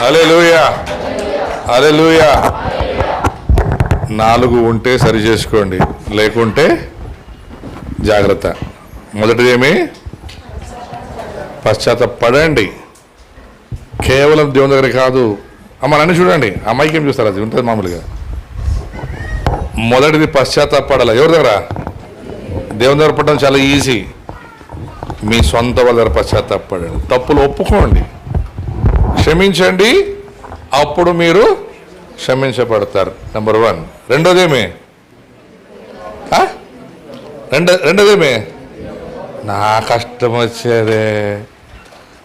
Hallelujah hallelujah నాలుగు ఉంటే సరి చేసుకోండి లేకుంటే జాగ్రత్త. మొదటిది ఏమి? పశ్చాత్తపడండి. కేవలం దేవుని దగ్గర కాదు. అమ్మ నన్ను చూడండి. అమ్మాయికి ఏం చూస్తారు? అది ఉంటుంది మామూలుగా. మొదటిది పశ్చాత్తాపడాలి. ఎవరి దగ్గర? దేవుని దగ్గర పడడం చాలా ఈజీ. మీ సొంత వాళ్ళ దగ్గర పశ్చాత్తాపడండి. తప్పులు ఒప్పుకోండి. క్షమించండి. అప్పుడు మీరు క్షమించబడతారు. నెంబర్ వన్ రెండోదేమే రెండో రెండోదేమే నా కష్టం వచ్చేదే.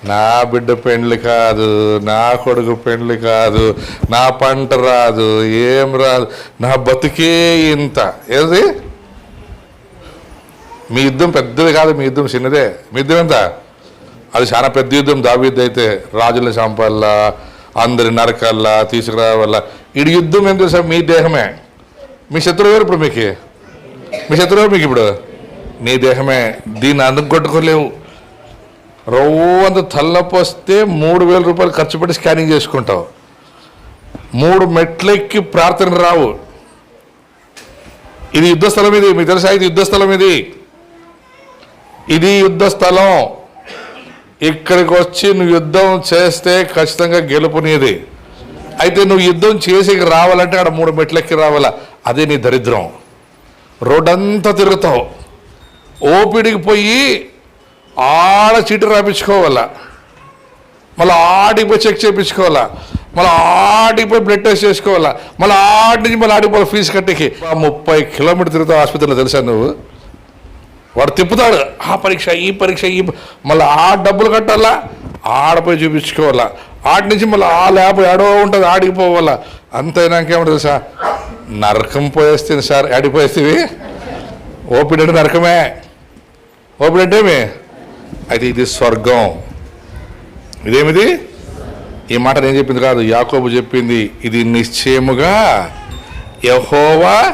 నా బిడ్డ పెండ్లి కాదు. నా కొడుకు పెండ్లి కాదు. నా పంట రాదు. ఏం రాదు. నా బతుకే ఇంత. ఏది? మీ యుద్ధం పెద్దది కాదు. మీ యుద్ధం చిన్నదే. మీ యుద్ధం ఎంత? అది చాలా పెద్ద యుద్ధం. దావీద్ అయితే రాజుల చంపల్లా అందరి నరకల్లా తీసుకురావల్లా. ఇడి యుద్ధం ఏం తెలుసా? మీ దేహమే. మీ శత్రువు ఎవరు ఇప్పుడు మీకు? మీ శత్రువు మీకు ఇప్పుడు? నీ దేహమే. దీన్ని అందుకు కొట్టుకోలేవు రవ్వంత తల్లపు వస్తే మూడు వేల రూపాయలు ఖర్చు పెట్టి స్కానింగ్ చేసుకుంటావు. మూడు మెట్లెక్కి ప్రార్థన రావు. ఇది యుద్ధ స్థలం ఇది. మీకు తెలుసా? ఇది యుద్ధ స్థలం ఇది. ఇది యుద్ధ స్థలం ఇక్కడికి వచ్చి నువ్వు యుద్ధం చేస్తే ఖచ్చితంగా గెలుపు నీది అయితే నువ్వు యుద్ధం చేసి రావాలంటే అక్కడ మూడు మెట్లెక్కి రావాలా? అదే నీ దరిద్రం. రోడ్డంతా తిరుగుతావు. ఓపిడికి పోయి ఆడ చీటి రాపించుకోవాలా? మళ్ళీ ఆడికి పోయి చెక్ చేయించుకోవాలా మళ్ళీ ఆడికి పోయి బ్లడ్ టెస్ట్ చేసుకోవాలా? మళ్ళీ ఆడి నుంచి మళ్ళీ ఆడికి పోయి ఫీజు కట్టేకి? ఆ ముప్పై కిలోమీటర్ తిరుగుతావు ఆసుపత్రిలో తెలుసా నువ్వు? వాడు తిప్పుతాడు ఆ పరీక్ష ఈ పరీక్ష ఈ మళ్ళీ ఆ డబ్బులు కట్టాలా? ఆడపోయి చూపించుకోవాలా? ఆడి నుంచి మళ్ళీ ఆ ల్యాబ్ ఎడో ఉంటుంది ఆడికి పోవాలా? అంతైనాక ఏమంటుంది సార్? నరకం పోయేస్తుంది సార్. ఆడిపోయేస్తుంది ఓపిడి అంటే నరకమే. ఓపిడి అంటే ఏమి? అయితే ఇది స్వర్గం. ఇదేమిది? ఈ మాట నేను చెప్పింది కాదు. యాకోబు చెప్పింది. ఇది నిశ్చయముగా యహోవా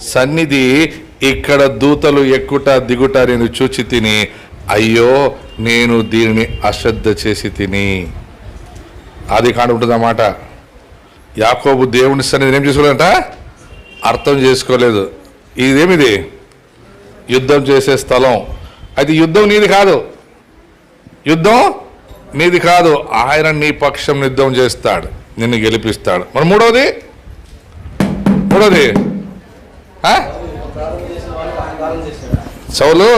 సన్నిధి ఇక్కడ దూతలు ఎక్కుట దిగుట నేను చూచి తిని అయ్యో నేను దీనిని అశ్రద్ధ చేసి తిని. అది కానుంటుందన్నమాట యాకోబు దేవుని సన్నిధిని ఏం చేసుకోలేదంట? అర్థం చేసుకోలేదు. ఇదేమిది? యుద్ధం చేసే స్థలం. అది యుద్ధం నీది కాదు. యుద్ధం నీది కాదు. ఆయన నీ పక్షం యుద్ధం చేస్తాడు. నిన్ను గెలిపిస్తాడు. మరి మూడవది ఆ? చౌలు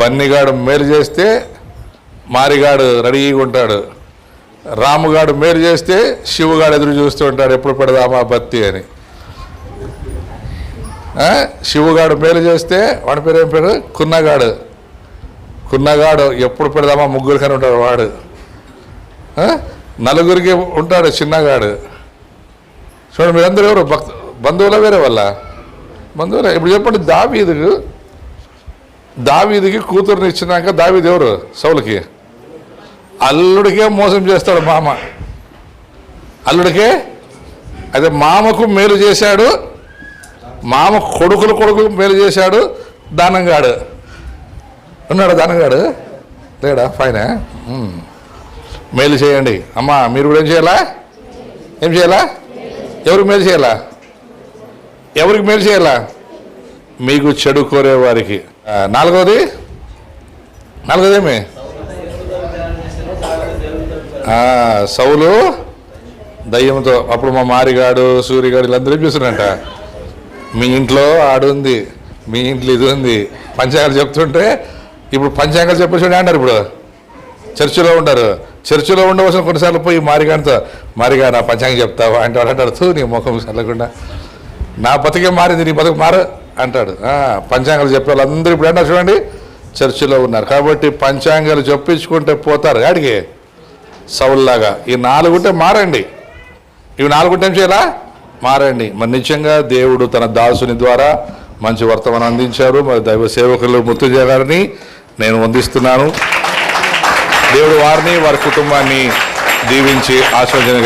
బన్నిగాడు మేలు చేస్తే మారిగాడు రెడీగా ఉంటాడు. రాముగాడు మేలు చేస్తే శివుగాడు ఎదురు చూస్తూ ఉంటాడు. ఎప్పుడు పెడదామా బత్తి అని. శివుగాడు మేలు చేస్తే వాడి పేరు ఏం పేరు? కున్నగాడు. కున్నగాడు ఎప్పుడు పెడదామా ముగ్గురు కానీ ఉంటాడు వాడు. నలుగురికి ఉంటాడు చిన్నగాడు. చూడండి మీరందరూ ఎవరు? భక్త బంధువుల వేరే వాళ్ళ? బంధువులే ఇప్పుడు చెప్పండి దావీదుకు దావీదికి కూతురుని ఇచ్చినాక దావీది ఎవరు? సౌలకి. అల్లుడికే మోసం చేస్తాడు మామ. అల్లుడికే? అయితే మామకు మేలు చేశాడు మామ కొడుకులు కొడుకులు మేలు చేశాడు దానంగాడు. ఉన్నాడు దానంగాడు? లేడా? ఫైనా మేలు చేయండి. అమ్మా మీరు కూడా ఏం చేయాలా? ఏం చేయాలా? ఎవరికి మేలు చేయాలా? ఎవరికి మేలు చేయాలా? మీకు చెడు కోరే వారికి. నాలుగవది? నాలుగోది నాలుగోదేమి సౌలు దయ్యంతో అప్పుడు మా మారిగాడు సూర్యగాడు వీళ్ళందరూ ఏం చూస్తున్నారంట? మీ ఇంట్లో ఆడుంది మీ ఇంట్లో ఇది ఉంది. పంచాంగాలు చెప్తుంటే ఇప్పుడు పంచాంగాలు చెప్పేసి అంటారు ఇప్పుడు. చర్చిలో ఉంటారు చర్చిలో ఉండవలసిన కొన్నిసార్లు పోయి మారిగానితో మారిగా నా పంచాంగం చెప్తావా? అంటే వాడు అంటారు "తూ, నీ ముఖం చల్లకుండా. నా బతికే మారింది నీ బతుకు మారు అంటాడు. పంచాంగాలు చెప్పే వాళ్ళందరూ ఇప్పుడు ఏంటో చూడండి? చర్చిలో ఉన్నారు. కాబట్టి పంచాంగాలు చెప్పించుకుంటే పోతారు. ఆడికి సౌల్లాగా. ఈ నాలుగుంటే మారండి. ఇవి నాలుగుంటే ఏం చేయాలా? మారండి. మరి నిజంగా దేవుడు తన దాసుని ద్వారా మంచి వర్తమానం అందించారు. మరి దైవ సేవకులు ముత్తుజయ గారిని నేను వందిస్తున్నాను. దేవుడు వారిని వారి కుటుంబాన్ని దీవించి ఆశ్రయించిన